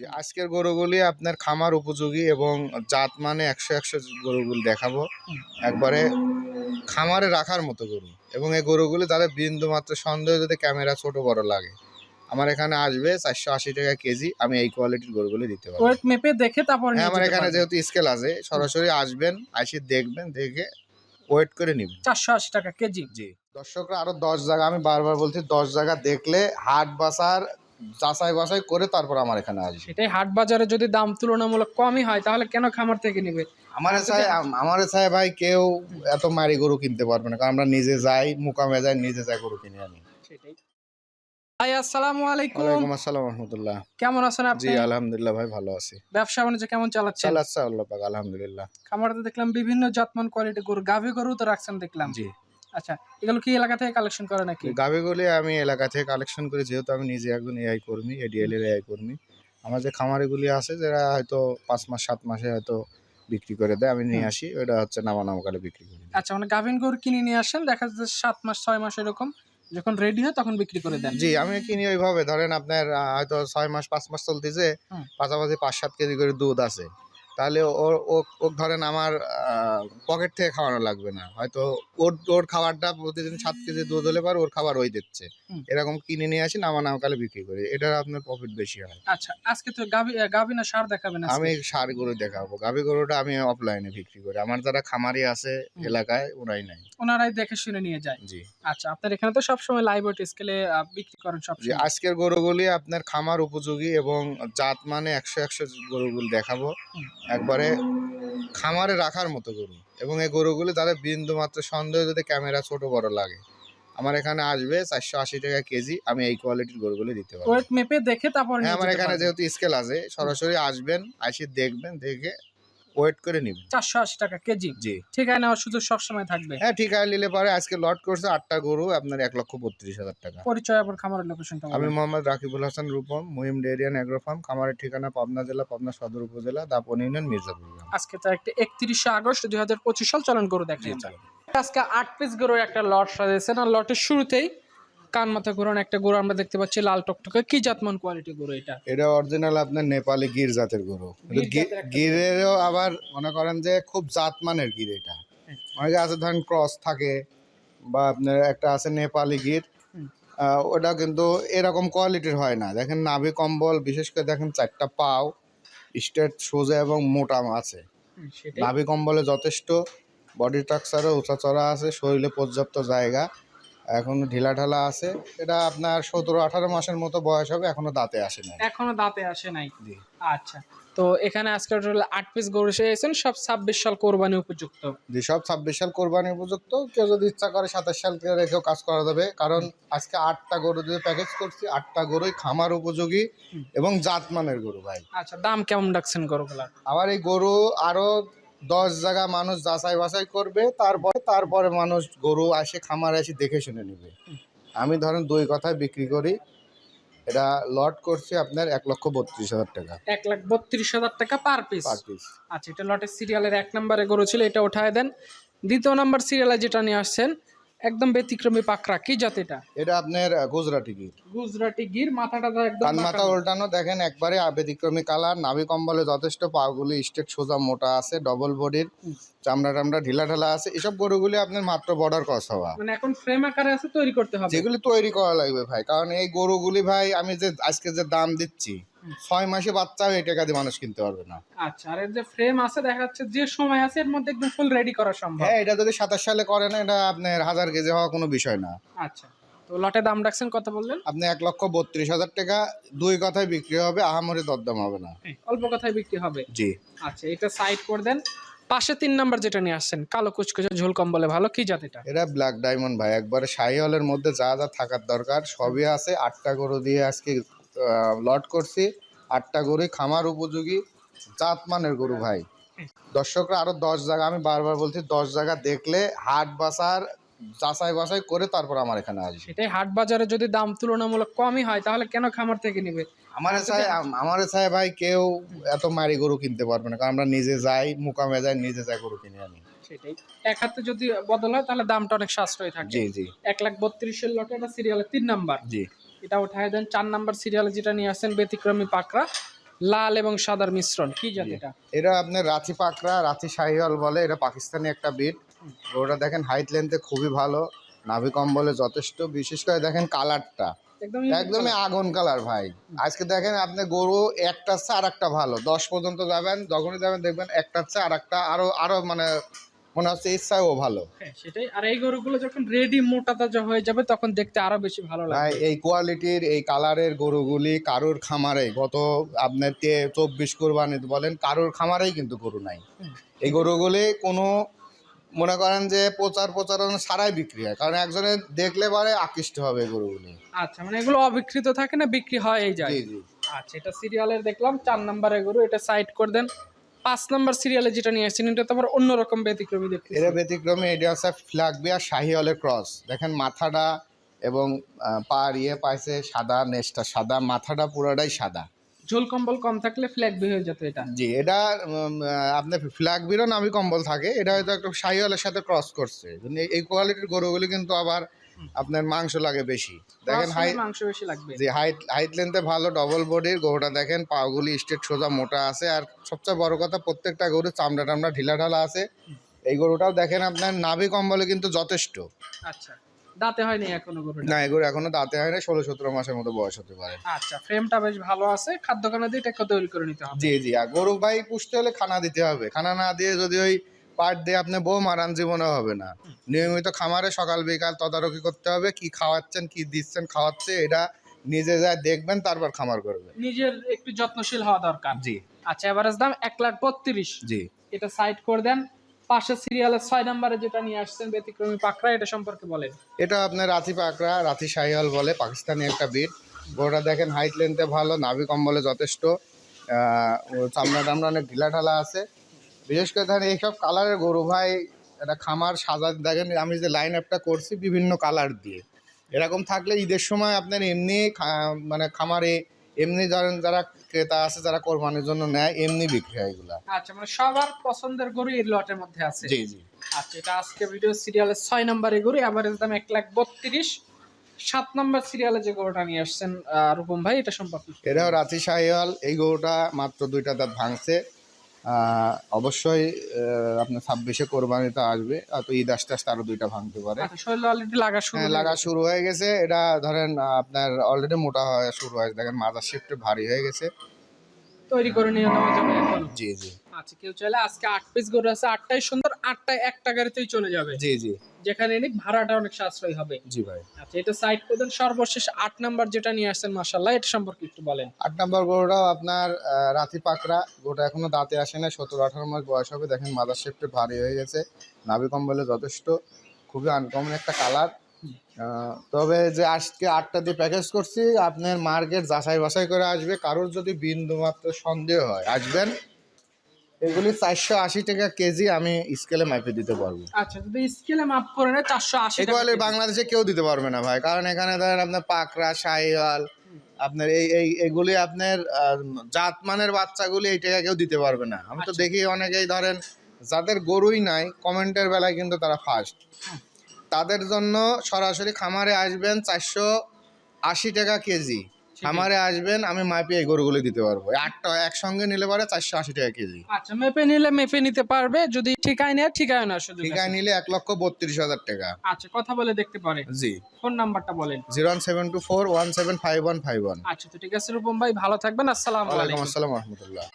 যে আজকের গরুগুলি আপনার খামার উপযোগী এবং জাত মানে একশো একশো গরুগুলি দেখাবো। একবারে খামারে রাখার মতো গরু এবং এই গরুগুলি তাদের বিন্দু মাত্র সন্দেহ যদি ক্যামেরা ছোট বড় লাগে। আমার এখানে আসবে চারশো আশি টাকা কেজি আমি এই কোয়ালিটির গরুগুলি দিতে পারব। ওয়েট মেপে দেখে তারপর হ্যাঁ আমার এখানে যেহেতু স্কেল আছে সরাসরি আসবেন আসি দেখবেন দেখে ওয়েট করে নিবেন। চারশো আশি টাকা কেজি। জি। দর্শকরা আরও দশ জায়গা আমি বারবার বলছি দশ জায়গা দেখলে হাট বাসার যাচাই বাছাই করে তারপর আমার এখানে আসবে। সেটাই হাট বাজারে যদি দাম তুলনামূলক কমই হয় তাহলে কেন খামার থেকে নিবে? আমার চাই আমার চাই ভাই কেউ এত মারি গরু কিনতে পারবে না কারণ আমরা নিজে যাই মুকামে যাই নিজে যাই গরু কিনে আনি সেটাই। ভাই আসসালামু আলাইকুম। ওয়ালাইকুম আসসালাম রহমতুল্লাহ। কেমন আছেন জি আলহামদুলিল্লাহ ভাই ভালো আছি। ব্যবসা বাণিজ্য কেমন চালাচ্ছেন? চালাচ্ছে আল্লাহ পাক আলহামদুলিল্লাহ। খামারে দেখলাম বিভিন্ন জাতমান কোয়ালিটি গরু গাভী গরু তো রাখছেন দেখলাম। জি। আচ্ছা এগুলো কি এলাকা থেকে কালেকশন করে নাকি? গাভিগুলি আমি এলাকা থেকে কালেকশন করি যেহেতু আমি নিজে একজন এআই কর্মী এডিএল এর এআই কর্মী। আমার যে খামারিগুলি আছে যারা হয়তো পাঁচ মাস সাত মাসে হয়তো বিক্রি করে দেয় আমি নিয়ে আসি ওটা হচ্ছে নামা নামকালে বিক্রি করি আচ্ছা মানে গাভিন গরু কিনে নিয়ে আসেন দেখা যাচ্ছে সাত মাস ছয় মাস এরকম যখন রেডি হয় তখন বিক্রি করে দেন। জি আমি কিনি ওইভাবে ধরেন আপনার হয়তো ছয় মাস পাঁচ মাস চলতেছে। পাশাপাশি পাঁচ সাত কেজি করে দুধ আছে। তাহলে ওর ও- ধরেন আমার পকেট থেকে খাওয়ানো লাগবে না। হয়তো ওর ওর খাবারটা প্রতিদিন সাত কেজি দুধ হলে পারে ওর খাবার ওই দিচ্ছে। এরকম কিনে নিয়ে আসি নামা নামকালে বিক্রি করি। এটার আপনার প্রফিট বেশি হয়। আচ্ছা আজকে তো গাভী গাভী না সার দেখাবেন? আমি সার গরু দেখাবো। গাভী গরুটা আমি অফলাইনে বিক্রি করি। আমার যারা খামারি আছে এলাকায় ওরাই নাই ওনারাই দেখে শুনে নিয়ে যায়। জি। আচ্ছা আপনার এখানে তো সবসময় লাইভ ওয়েট স্কেলে বিক্রি করেন সবসময়। আজকের গরুগুলি আপনার খামার উপযোগী এবং জাত মানে একশো একশো গরুগুলি দেখাবো। একবারে খামারে রাখার মতো গরু। এবং এই গরুগুলি তাদের বিন্দু মাত্র সন্দেহ যদি ক্যামেরা ছোট বড় লাগে। আমার এখানে আসবে চারশো আশি টাকা কেজি আমি এই কোয়ালিটির গরুগুলি দিতে পারব। মেপে দেখে তারপর হ্যাঁ আমার এখানে যেহেতু স্কেল আছে সরাসরি আসবেন আসি দেখবেন দেখে ওয়েট করে নিবেন চারশো আশি টাকা কেজি। জি। ঠিকায় নেওয়ার সুযোগ সবসময় থাকবে। হ্যাঁ ঠিক নিলে পরে। আজকে লট করছে আটটা গরু আপনার এক লক্ষ বত্রিশ হাজার টাকা। পরিচয় খামারের লোকেশনটা আমি মোহাম্মদ রাকিবুল হাসান রূপম মুহিম ডেরিয়ান অ্যাগ্রো ফার্ম খামারের ঠিকানা পাবনা জেলা পাবনা সদর উপজেলা দাপন ইউনিয়ন মির্জাপুর আজকে তো একটা একত্রিশে আগস্ট দুই হাজার পঁচিশ সাল। চলন গরু দেখেন আজকে আট পিস গরুর একটা লট সাজিয়েছেন আর লটের শুরুতেই কান মাথা ঘুরান একটা গরু আমরা দেখতে পাচ্ছি লাল টকটকে। কি জাতমান কোয়ালিটি গরু এটা? এটা অরিজিনাল আপনার নেপালি গির জাতের গরু। গিরেরও আবার মনে করেন যে খুব জাত মানের গির এটা। হুম। অনেকে আছে ধরেন ক্রস থাকে বা আপনার একটা আছে নেপালি গির। ওটা কিন্তু এরকম কোয়ালিটির হয় না। দেখেন নাভি কম্বল বিশেষ করে দেখেন চারটা পাও স্ট্রেট সোজা এবং মোটা আছে। নাভি কম্বলে যথেষ্ট বডি স্ট্রাকচারও উঁচা চড়া আছে শরীরে পর্যাপ্ত জায়গা। এখন ঢিলা ঢালা আছে। এটা আপনার সতেরো আঠারো মাসের মতো বয়স হবে এখনও দাঁতে আসে না এখনও দাঁতে আসে নাই। আচ্ছা। তো এখানে আজকে টোটাল আট পিস গরু এসেছেন সব ছাব্বিশ সাল কোরবানি উপযুক্ত। জি সব ছাব্বিশ সাল কোরবানি উপযুক্ত। কেউ যদি ইচ্ছা করে সাতাশ সাল রেখেও কাজ করা যাবে কারণ আজকে আটটা গরু দিয়ে প্যাকেজ করছি আটটা গরুই খামার উপযোগী। এবং জাতমানের গরু ভাই। আচ্ছা দাম কেমন রাখছেন গরুগুলার? আবার এই গরু আরও দশ জায়গা মানুষ যাচাই বাছাই করবে তারপরে তারপরে মানুষ গরু আসে খামার এসে দেখে শুনে নেবে। আমি ধরেন দুই কথায় বিক্রি করি এটা লট করছে আপনার এক লক্ষ বত্রিশ হাজার টাকা। এক লাখ বত্রিশ হাজার টাকা পার পিস পার পিস আচ্ছা এটা লটের সিরিয়ালের এক নম্বরে গরু ছিল এটা উঠায় দেন। দ্বিতীয় নম্বর সিরিয়ালে যেটা নিয়ে আসছেন একদম ব্যতিক্রমী পাকড়া। কি জাত এটা? এটা আপনার গুজরাটি গির। গুজরাটি গির মাথাটা তো একদম কান মাথা উল্টানো দেখেন একবারে ব্যতিক্রমী কালার। নাভি কম্বলে যথেষ্ট পাগুলি স্টেট সোজা মোটা আছে ডবল বডির চামড়া টামড়া ঢিলা ঢালা আছে। এসব গরুগুলি আপনার মাত্র বর্ডার কস হওয়া। মানে এখন ফ্রেম আকারে আছে তৈরি করতে হবে। যেগুলি তৈরি করা লাগবে ভাই। কারণ এই গরুগুলি ভাই আমি যে আজকে যে দাম দিচ্ছি। ছয় মাসে বাচ্চা এই টাকা দিয়ে মানুষ কিনতে পারবে না। আচ্ছা আর এর যে ফ্রেম আছে দেখা যাচ্ছে যে সময় আছে এর মধ্যে একদম ফুল রেডি করা সম্ভব। হ্যাঁ এটা যদি সাতাশ সালে করে না এটা আপনার হাজার কেজি হওয়া কোনো বিষয় না। আচ্ছা তো লটে দাম রাখছেন কত বললেন? আপনি এক লক্ষ বত্রিশ হাজার টাকা দুই কথায় বিক্রি হবে আহামরি দরদাম হবে না। অল্প কথায় বিক্রি হবে? জি। আচ্ছা এটা সাইড করে দেন। পাশে তিন নাম্বার যেটা নিয়ে আসছেন কালো কুচকুচে ঝোল কম্বলে ভালো কি জাত এটা? এটা ব্ল্যাক ডায়মন্ড ভাই একবারে শাহি হলের মধ্যে যা যা থাকার দরকার সবই আছে। আটটা গরু দিয়ে আজকে লট করছি। আটটা গরু খামার উপযোগী জাত মানের গরু ভাই। দর্শকরা আরও দশ জায়গা আমি বারবার বলছি দশ জায়গা দেখলে হাট বাসার যাচাই বাছাই করে তারপর আমার এখানে আসবে। সেটাই হাট বাজারে যদি দাম তুলনামূলক কমই হয় তাহলে কেন খামার থেকে নিবে? আমার চাই আমার চাই ভাই কেউ এত মারি গরু কিনতে পারবে না কারণ আমরা নিজে যাই মুকামে যাই নিজে যাই গরু কিনে আনি সেটাই। এক হাতে যদি বদল হয় তাহলে দামটা অনেক সাশ্রয় থাকে। জি জি। এক লাখ বত্রিশের লটে এটা সিরিয়ালের তিন নাম্বার। জি। এটা উঠায় দেন। চার নাম্বার সিরিয়ালে যেটা নিয়ে আসছেন ব্যতিক্রমী পাকড়া লাল এবং সাদার মিশ্রণ। কি জাত এটা? এটা আপনার রাঁচি পাকড়া রাঁচি শাহিওয়াল বলে এটা পাকিস্তানি একটা বিট ওটা দেখেন হাইট লেন্থে খুবই ভালো নাভি কম্বলে যথেষ্ট। বিশেষ করে দেখেন কালারটা একদমই আগুন কালার ভাই। আজকে দেখেন আপনি গরু একটা আর একটা ভালো। দশ পর্যন্ত যাবেন যখনই যাবেন দেখবেন একটা আর একটা আরও আরও মানে মনে হচ্ছে ইচ্ছাও ভালো। হ্যাঁ, সেটাই। আর এই গরুগুলো যখন রেডি মোটা তাজা হয়ে যাবে তখন দেখতে আরও বেশি ভালো লাগবে। এই কোয়ালিটির এই কালারের গরুগুলি কারুর খামারে গত আপনার তে চব্বিশ কোরবানি বলেন কারুর খামারেই কিন্তু গরু নাই। এই গরুগুলি কোনো মনে করেন যে প্রচার প্রচারণা ছাড়াই বিক্রি হয় কারণ একজনে দেখলে পরে আকৃষ্ট হবে গরুগুলি। আচ্ছা মানে এগুলো অবিকৃত থাকে না বিক্রি হয় এই যায় জি জি। আচ্ছা এটা সিরিয়ালের দেখলাম চার নাম্বারে গরু এটা সাইড করে দেন। পাঁচ নাম্বার সিরিয়ালে যেটা নিয়ে আসছেন এটা তো আবার অন্যরকম ব্যতিক্রমী দেখতে এরা ব্যতিক্রমে এটা হচ্ছে ফ্ল্যাগবি আর শাহিওয়ালের ক্রস। দেখেন মাথাটা এবং পা ইয়ে পাইছে সাদা নেসটা সাদা মাথাটা পুরোটাই সাদা। ঝোল কম্বল কম থাকলে ফ্ল্যাগ বি হয়ে যেত এটা। জি এটা আপনার ফ্ল্যাগ বিরও নামি কম্বল থাকে এটা হয়তো একটা শাহিওয়ালের সাথে ক্রস করছে। এই কোয়ালিটির গরুগুলি কিন্তু আবার আপনার মাংস লাগে বেশি। দেখেন Cross হাই মাংস বেশি লাগবে। যে হাইট হাইট লেন্থে ভালো ডবল বডির গরুটা দেখেন পাগুলি স্টেট সোজা মোটা আছে। আর সবচেয়ে বড় কথা প্রত্যেকটা গরুর চামড়া টামড়া ঢিলা ঢালা আছে। এই গরুটাও দেখেন আপনার নাভি কম্বলে কিন্তু যথেষ্ট। আচ্ছা। দাঁতে হয়নি এখনও গরুটা? না এগুলো এখনও দাঁতে হয় না ষোলো সতেরো মাসের মতো বয়স হতে পারে। আচ্ছা ফ্রেমটা বেশ ভালো আছে। খাদ্য খানা দিয়ে তৈরি করে নিতে হবে। জি জি। আর গরু ভাই পুষতে হলে খানা দিতে হবে। খানা না দিয়ে যদি ওই পাট দিয়ে আপনি বউ মারান জীবনে হবে না। নিয়মিত খামারে সকাল বিকাল তদারকি করতে হবে কি খাওয়াচ্ছেন কি দিচ্ছেন খাওয়াচ্ছে এটা নিজে যায় দেখবেন তারপর খামার করবেন। নিজের একটু যত্নশীল হওয়া দরকার। জি। আচ্ছা এভারেজ দাম এক লাখ বত্রিশ। জি। এটা সাইড করে দেন। পাশে সিরিয়ালের ছয় নাম্বারে যেটা নিয়ে আসছেন ব্যতিক্রমী পাকড়া এটা সম্পর্কে বলেন। এটা আপনার রাতি পাকড়া রাতি শাহিওয়াল বলে পাকিস্তানি একটা বিট গরুটা দেখেন হাইট লেন্থে ভালো নাভি কম্বলে যথেষ্ট। চামড়া টামড়া অনেক ঢিলা ঢালা আছে। বিশেষ করে ধরেন এইসব কালারের গরু ভাই একটা খামার সাজা দেখেন আমি যে লাইন আপটা করছি বিভিন্ন কালার দিয়ে। এরকম থাকলে ঈদের সময় আপনার এমনি মানে খামারে এমনি ধরেন যারা ক্রেতা আছে যারা কোরবানির জন্য নেয় এমনি বিক্রি হয় এগুলা। আচ্ছা মানে সবার পছন্দের গরু এই লটের মধ্যে আছে? জি জি। আচ্ছা এটা আজকে ভিডিও সিরিয়ালের ছয় নম্বরে গরু এভারেজ দাম এক লাখ বত্রিশ। সাত নম্বর সিরিয়ালে যে গরুটা নিয়ে আসছেন রূপম ভাই এটা সম্পর্কে এটাও রাতি শাহিওয়াল এই গরুটা মাত্র দুইটা দাঁত ভাঙছে। অবশ্যই আপনার ছাব্বিশে কোরবানিতে আসবে আর তো ঈদ আসতে আসতে আরও দুইটা ভাঙতে পারে। আচ্ছা লাগা শুরু হ্যাঁ, গেছে। শুরু হয়ে গেছে। এটা ধরেন আপনার অলরেডি মোটা হয়ে শুরু হয়েছে দেখেন মাদার শিফটে ভারী হয়ে গেছে। তৈরি করে নিয়ে জি জি। আচ্ছা কেউ চাইলে আজকে আট পিস গরু আছে আটটাই সুন্দর আটটায় একটা গাড়িতেই চলে যাবে। জি জি। যেখানে নিক ভাড়াটা অনেক সাশ্রয় হবে। জি ভাই। আচ্ছা এটা সাইড করে দেন সর্বশেষ আট নাম্বার যেটা নিয়ে আসছেন মাসাল্লাহ এটা সম্পর্কে একটু বলেন। আট নম্বর গরুটাও আপনার রাতি পাকড়া গরুটা এখনও দাঁতে আসে না সতেরো আঠারো মাস বয়স হবে দেখেন মাদার শিফটে ভারী হয়ে গেছে নাভি কম্বলে যথেষ্ট খুবই আনকমন একটা কালার তবে যে আজকে আটটা দিয়ে প্যাকেজ করছি আপনার মার্কেট যাচাই বাছাই করে আসবে কারোর যদি বিন্দু মাত্র সন্দেহ হয় আসবেন এগুলি চারশো আশি টাকা কেজি আমি স্কেলে মাপে দিতে পারব। আচ্ছা যদি স্কেলে মাপ করে চারশো আশি এগুলি বাংলাদেশে কেউ দিতে পারবে না ভাই। কারণ এখানে ধরেন আপনার পাকড়া শাহিওয়াল আপনার এই এই এগুলি আপনার আহ, জাতমানের বাচ্চাগুলি এই টাকা কেউ দিতে পারবে না। আমি তো আচ্ছা। দেখি অনেকেই ধরেন যাদের গরুই নাই কমেন্টের বেলায় কিন্তু তারা ফার্স্ট তাদের জন্য সরাসরি খামারে আসবেন চারশো আশি টাকা কেজি। খামারে আসবেন আমি মাপে এই গরুগুলি দিতে পারব। আটটা একসঙ্গে নিলে পারে চারশো আশি টাকা কেজি। আচ্ছা মেপে নিলে মেপে নিতে পারবে যদি ঠিকায় নেয় ঠিকায় না শুধু ঠিকায় নিলে এক লক্ষ বত্রিশ হাজার টাকা। আচ্ছা কথা বলে দেখতে পারে। জি। ফোন নাম্বারটা বলেন। Zero one seven two four one seven five one five one. আচ্ছা তো ঠিক আছে রূপম ভাই ভালো থাকবেন আসসালাম আলাইকুম। আসসালাম রহমতুল্লাহ।